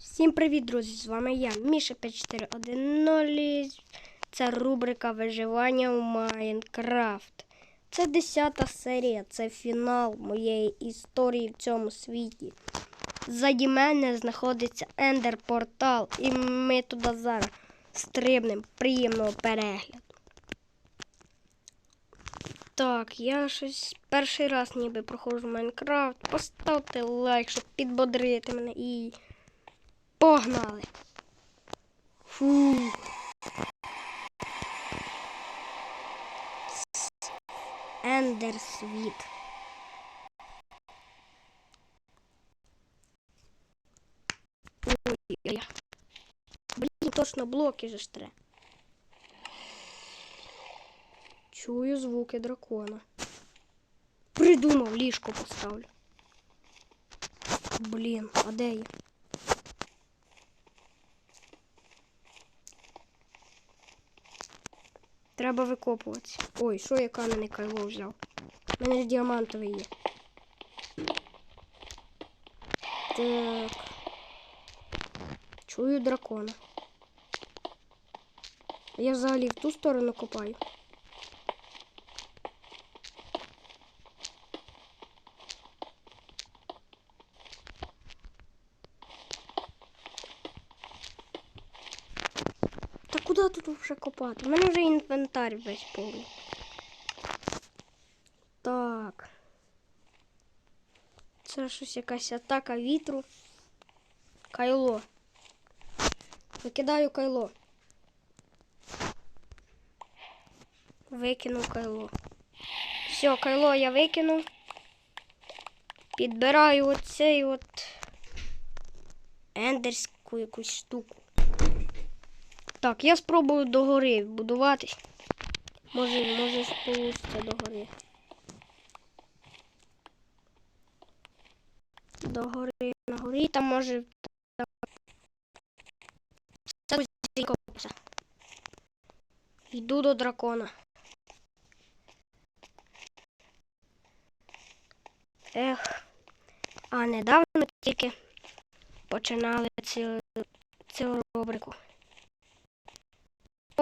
Всім привіт, друзі! З вами я, Міша 5410. Це рубрика виживання у Майнкрафт. Це 10 серія, це фінал моєї історії в цьому світі. Ззаді мене знаходиться Ендер Портал, і ми туди зараз стрибнемо. Приємного перегляду. Так, я щось перший раз ніби проходжу Майнкрафт. Поставте лайк, щоб підбодрити мене і. Погнали. Фу. Ендер світ. Ой-ой-ой. Блін, точно блоки же ж треба. Чую звуки дракона. Придумав, ліжко поставлю. Блін, а де я? Треба викопуватися. Ой, що я кам'яне кайло взяв? У мене ж діамантовий є. Так. Чую дракона. Я взагалі в ту сторону копаю. Куди тут вже копати? У мене вже інвентар весь повний. Так. Це щось якась атака вітру. Кайло. Викидаю кайло. Викинув кайло. Все, кайло я викинув. Підбираю оцей от ендерську якусь штуку. Так, я спробую догори будуватись. Може, може получиться догори. Догори на горі, там може. копався. Йду до дракона. Ех. А недавно тільки починали цю, цю рубрику.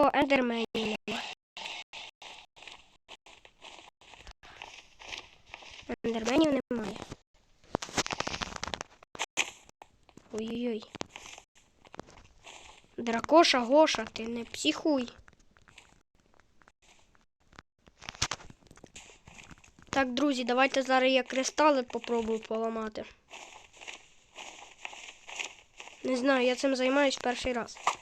О, ендерменів нема. Ендерменів немає. Ой-ой-ой. Дракоша, Гоша, ти не психуй. Так, друзі, давайте зараз я кристали попробую поламати. Не знаю, я цим займаюсь перший раз.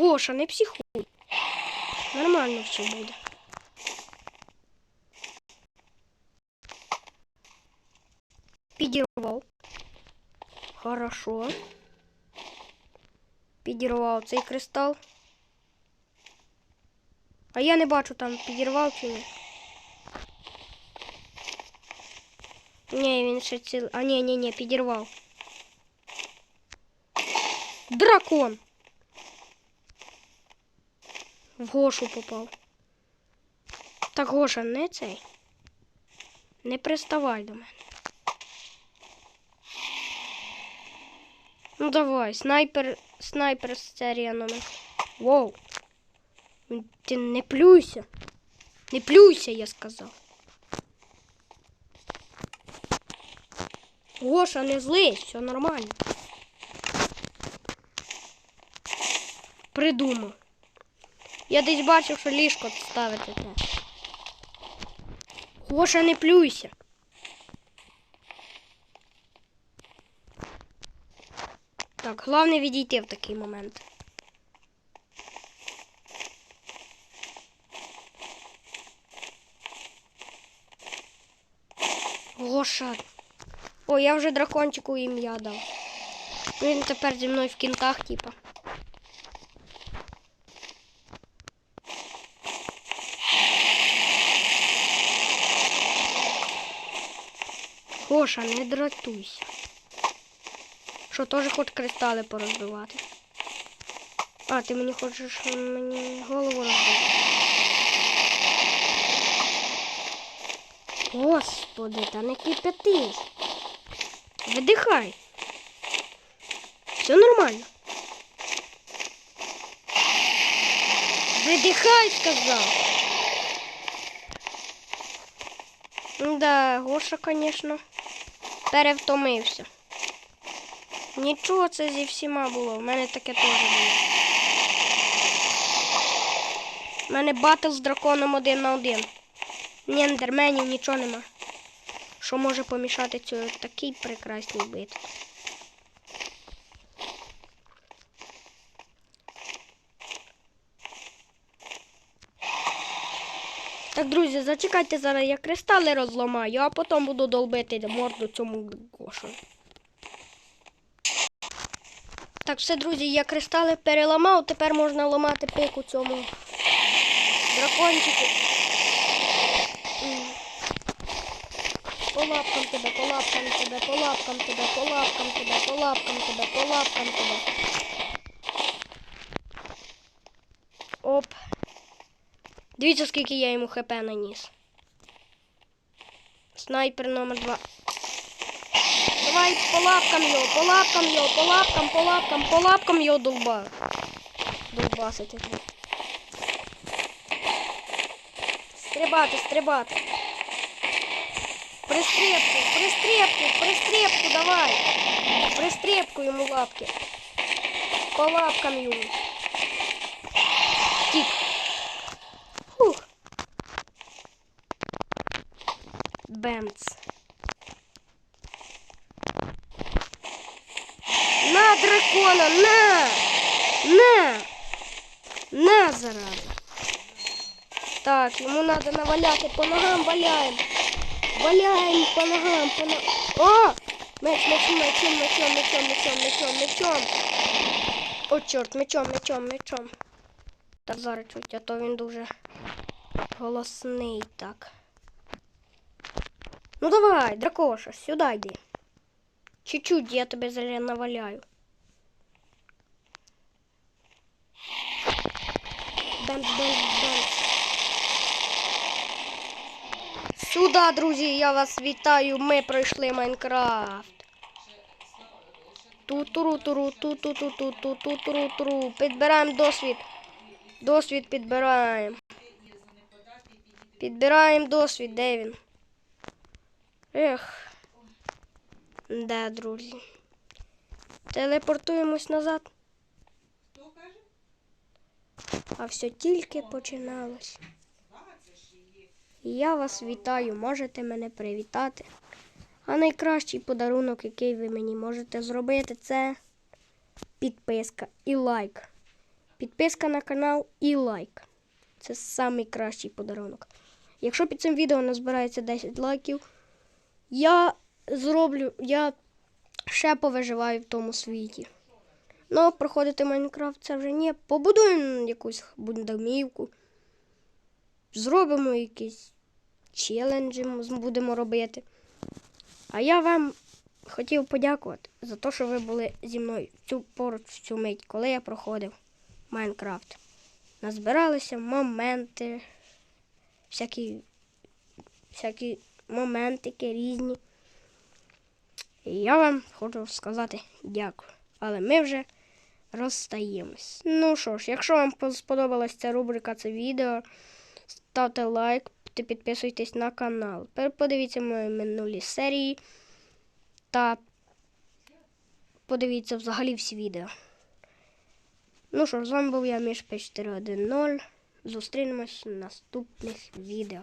Гоша, не психуй. Нормально все буде. Підірвав. Хорошо. Підірвав цей кристал. А я не бачу там підірвав чи ні. Ні, він ще ціл. А ні, ні, ні, підірвав. Дракон. В Гошу попав. Так, Гоша, не цей. Не приставай до мене. Ну давай, снайпер, снайпер серія номер. Воу. Ти не плюйся. Не плюйся, я сказав. Гоша, не злись, все нормально. Придумав. Я десь бачив, що ліжко ставити треба. Гоша, не плюйся. Так, головне відійти в такий момент. Гоша. О, я вже дракончику ім'я дав. Він тепер зі мною в кінтах, типа. Гоша, не дратуйся. Що, теж хоч кристали порозбивати? А, ти мені хочеш мені голову розбити? Господи, та не кипятись. Видихай. Все нормально. Видихай, сказав. Да, Гоша, звісно, перевтомився. Нічого це зі всіма було. У мене таке теж було. У мене батл з драконом один на один. Ні ендерменів, нічого нема. Що може помішати цьому такій прекрасній битві? Так, друзі, зачекайте зараз, я кристали розламаю, а потім буду долбити морду цьому гошу. Так, все, друзі, я кристали переламав, тепер можна ламати пику цьому дракончику. По лапкам тебе, по лапкам тебе, по лапкам тебе, по лапкам тебе, по лапкам тебе, по лапкам тебе. Дивіться, скільки я йому хп наніс. Снайпер номер два. Давай по лапкам його, по лапкам його, по лапкам, по лапкам, по лапкам його долба. Долбасити. треба. Стрибати, стрибати. Пристрепку, пристрепку, пристрепку, давай. Пристрепку йому лапки. По лапкам йому. Дракона, на! На! На, зараза. Так, йому треба наваляти по ногам, валяємо. Валяємо по ногам, по ногам. О! Меч, мечом, мечом, мечом, мечом, мечом, мечом, мечом. О, чорт, мечом, мечом, мечом. Так, зараз чуть, а то він дуже голосний так. Ну давай, дракоша, сюди йди. Чуть-чуть я тебе наваляю. Бемс, бемс, бемс. Сюди, друзі, я вас вітаю. Ми пройшли Майнкрафт. Ту-туру-туру, ту-ту-ту-ту-ту-ту-туру-туру. Підбираємо досвід. Досвід підбираємо. Підбираємо досвід, де він? Ех. Да, друзі. Телепортуємось назад. А все тільки починалось. Я вас вітаю, можете мене привітати. А найкращий подарунок, який ви мені можете зробити, це підписка і лайк. Підписка на канал і лайк. Це найкращий подарунок. Якщо під цим відео назбирається 10 лайків, я зроблю, я ще повиживаю в тому світі. Ну, проходити Майнкрафт це вже ні. Побудуємо якусь домівку. Зробимо якісь челенджі будемо робити. А я вам хотів подякувати за те, що ви були зі мною цю поруч цю мить, коли я проходив Майнкрафт. Назбиралися моменти, всякі, всякі моментики різні. І я вам хочу сказати дякую. Але ми вже розстаємось. Ну що ж, якщо вам сподобалась ця рубрика, це відео, ставте лайк та підписуйтесь на канал. Подивіться мої минулі серії та подивіться взагалі всі відео. Ну що ж, з вами був я Міш 5410. Зустрінемось в наступних відео.